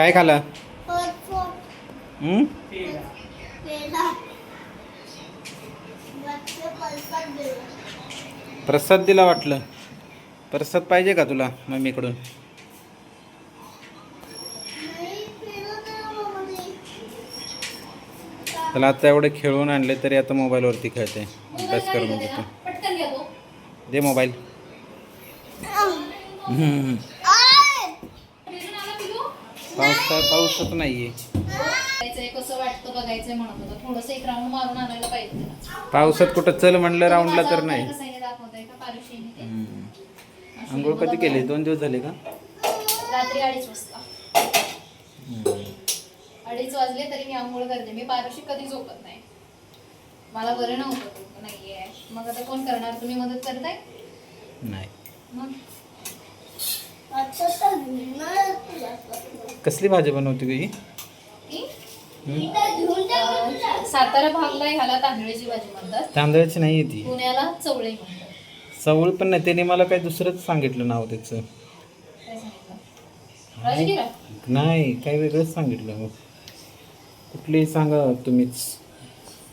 काय खाला? प्रसाद दिला वाटलं. प्रसाद पाहिजे का तुला मम्मीकडून? त्याला आता एवढे खेळून आणले तरी आता मोबाईलवरती खेळते. अभ्यास कर म्हणजे तू. पटकन घ्या तो दे मोबाईल हम्म. रिझन आला पिलू पावसा पाऊसच नाहीये. कसं वाटतं बघायचंय म्हणत होतं. थोडस एक राऊंड मारून आणायला पाहिजे. पावसात कुठं चल म्हणलं राऊंडला तर नाही. आंघोळ कधी केली? दोन दिवस झाले का? रात्री अडीच वाजता. अडीच वाजले तरी मी आंघोळ करते. मी पारुशी कधी झोपत नाही. मला बरं नव्हतं नाहीये. मग आता कोण करणार? तुम्ही मदत करताय? नाही. मग? कसली भाजी बनवते गं की? हम्म? अं, सातारा भागला ह्याला तांदळीची भाजी म्हणतात. तांदळाची नाही ती. पुण्याला चवळी पण नाही त्याने मला काही दुसरंच सांगितलं नाव त्याचं. नाही काही वेगळंच सांगितलं. कुठलीही सांगा तुम्हीच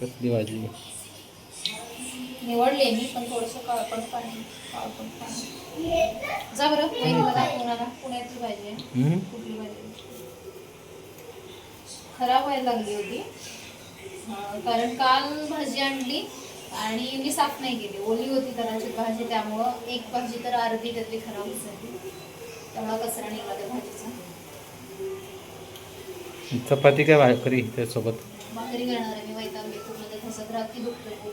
कसली भाजी. निवडले मी पण थोडंसं काळपट पाणी काळपट पाणी जा बरं वहिनीला दाखवून पुण्यातली भाजी आहे. हम्म? कुठली भाजी खराब व्हायला लागली होती. कारण काल भाजी आणली आणि मी साफ नाही केली. ओली होती कदाचित भाजी त्यामुळं एक भाजी तर अर्धी त्यातली खराब झाली. त्यामुळं कचरा निघाला त्या भाजीचा. चपाती काय भाकरी त्यासोबत? भाकरी करणार आहे मी वैतागले. पूर्ण ते खसत राहते दुखतोय.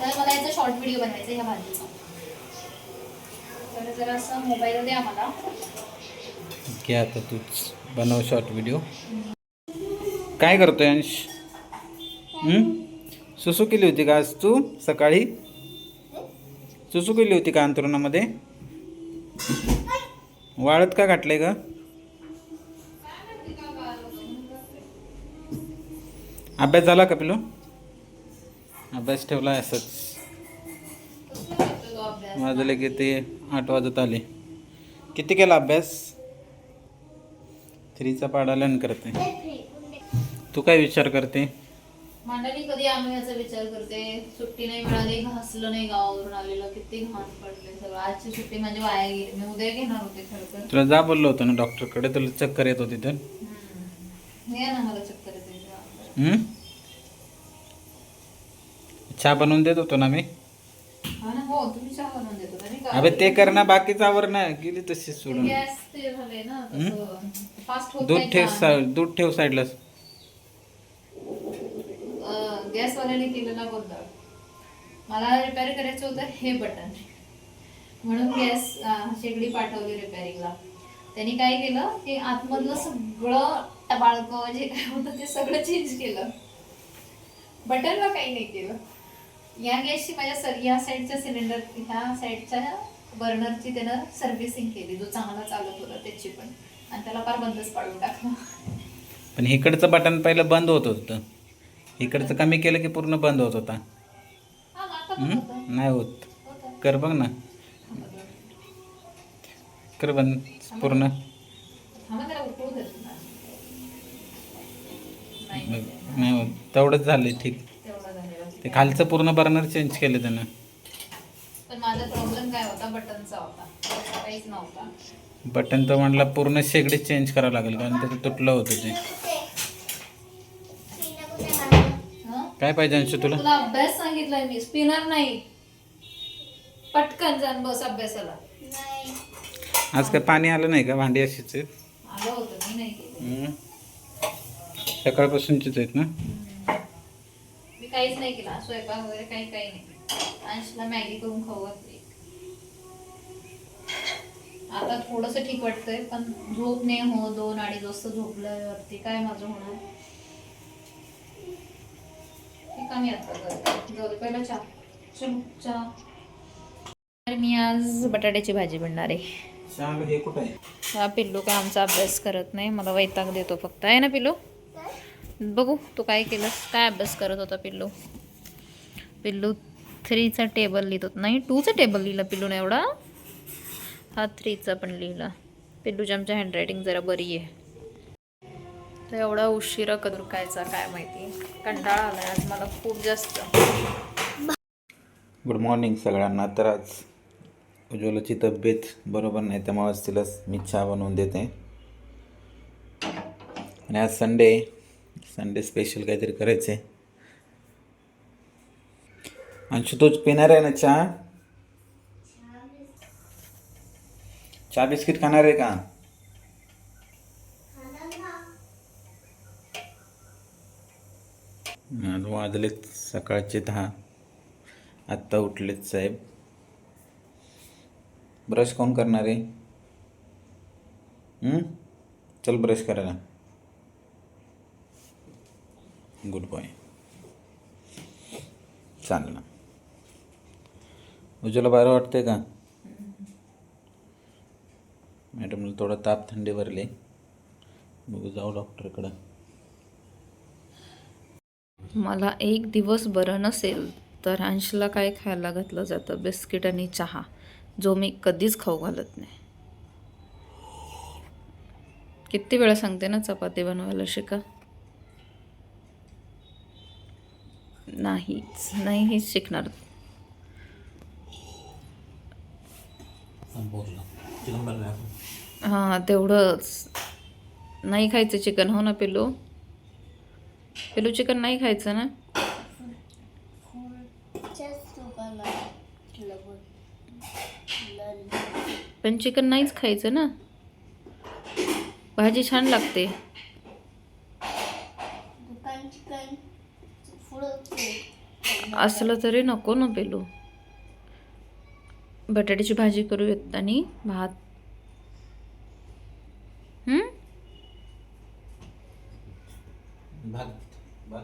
तर मला याचा शॉर्ट व्हिडिओ बनवायचा ह्या भाजीचा. तर जरा असं मोबाईल द्या मला. घे आता तूच. बनव शॉर्ट व्हिडिओ काय करतोय अंश? सुसू केली होती का आज तू सकाळी? सुसू केली होती का अंतरुणामध्ये वाळत का घातलंय का अभ्यास झाला का पिलो? अभ्यास ठेवला असंच. तो अभ्यास वाजले की ते आठ वाजत आले. किती केला अभ्यास? थ्रीचा पाडा लर्न करते. तू काय विचार करते? मांडणी कधी आणू याचा विचार करते. सुट्टी नाही मिळाली घासलं नाही गावावरून आलेलं. किती घाण पडले सगळं. आजची सुट्टी म्हणजे वाया गेली. मी उद्या घेणार होते खरं तर. तुला जा बोललो होतं ना डॉक्टरकडे तुला चक्कर येत होती तर. ये ना मला चक्कर येते? चहा बनवून देत होतो ना मी. हा ना हो तुम्ही चहा बनवून देतो ना, अबे ते कर ना बाकीचं आवर ना गेली तशी सोडून. गॅस ते झाले ना तसं फास्ट होत दूध नाही ठेव. सा- दूध ठेव साईडला अं, गॅसवाल्याने केलेला गोंधळ. मला रिपेअर करायचं होतं हे बटन म्हणून गॅस अं, शेगडी पाठवली रिपेअरिंगला त्यांनी काय केलं की आतमधलं सगळं टबाळकं जे काय होतं ते सगळं चेंज केलं. बटनला काही नाही केलं. या गॅसची माझ्या सर या साईडच्या सिलेंडर ह्या साईडच्या बर्नरची त्यानं सर्व्हिसिंग केली जो चांगला चालत होता त्याची पण आणि त्याला फार बंदच पाडून टाकलं पण इकडचं बटन पहिलं बंद होत होतं इकडचं कमी केलं की पूर्ण बंद होत होता हा मग आता पण हम्म? होतं. नाही होत होतं. कर बघ ना कर बंद पूर्ण थांबा त्याला उकळू देत ना. नाही नाही होत तेवढंच झालंय ठीक. ते खालचं पूर्ण बर्नर चेंज केलं त्यानं. पण माझा प्रॉब्लेम काय होता? बटनचा होता. त्याचा काहीच नव्हता. बटन तर म्हणला पूर्ण शेगडी चेंज करावं लागेल कारण त्याचं तुटलं होतं ते? काय पाहिजे अंशू तुला? तुला अभ्यास सांगितलाय मी. स्पिनर नाही. पटकन जाण बस अभ्यासाला. आज काय पाणी आलं नाही का? भांडी अशीच आहेत. आलं होतं मी नाही केलं. हम्म. सकाळपासूनचीच आहेत ना? काहीच नाही केला. स्वयंपाक वगैरे काही काही नाही. अंशला मॅगी करून खाऊ घातली. आता थोडस ठीक वाटतंय पण झोप नाही हो. दोन अडीच वाजता झोपल्यावरती काय माझं होणार? ठीक आहे मी आता करते जाऊ दे, पहिला चहा. चलो चहा. तर मी आज बटाट्याची भाजी बनणार आहे? हा पिल्लू काय आमचा अभ्यास करत नाही. मला वैताग देतो फक्त. आहे ना पिल्लू? बघू तू काय केलंस? काय अभ्यास करत होता पिल्लू? पिल्लू थ्रीचा टेबल लिहित होता. नाही टूचा टेबल लिहिला पिल्लूने एवढा? हा थ्रीचा पण लिहिला. पिल्लूची आमच्या हँडरायटिंग जरा बरी आहे. तर एवढा उशिरा कदर कायचा काय माहिती? कंटाळा आला आज मला खूप जास्त. गुड मॉर्निंग सगळ्यांना. तर आज उज्ज्वलाची तब्येत बरोबर नाही त्यामुळेच तिला मी चहा बनवून देते. आणि आज संडे संडे स्पेशल काहीतरी करायचं आहे अंशू तूच पिणार आहे ना चहा? चहा बिस्किट खाणार आहे का? वाजलेत सकाळचे दहा. आत्ता उठलेत साहेब. ब्रश कोण करणार आहे? चल ब्रश करायला. Good boy. चालेल ना. उज्ज्वला बरं वाटतंय का? मॅडमला थोडा ताप थंडी भरली. बघू जाऊ डॉक्टरकडं. मला एक दिवस बरं नसेल तर अंशला काय खायला घातलं जातं? बिस्किट आणि चहा जो मी कधीच खाऊ घालत नाही. किती वेळा सांगते ना चपाती बनवायला शिका. नाहीच. नाही हेच शिकणार. हां तेवढंच. नाही खायचं चिकन हो ना पिल्लू? पिल्लू चिकन नाही खायचं ना? पण चिकन नाहीच खायचं ना? भाजी छान लागते. असलं तरी नको ना पेलू. बटाट्याची भाजी करूयात आणि भात. हम्म? भात भात.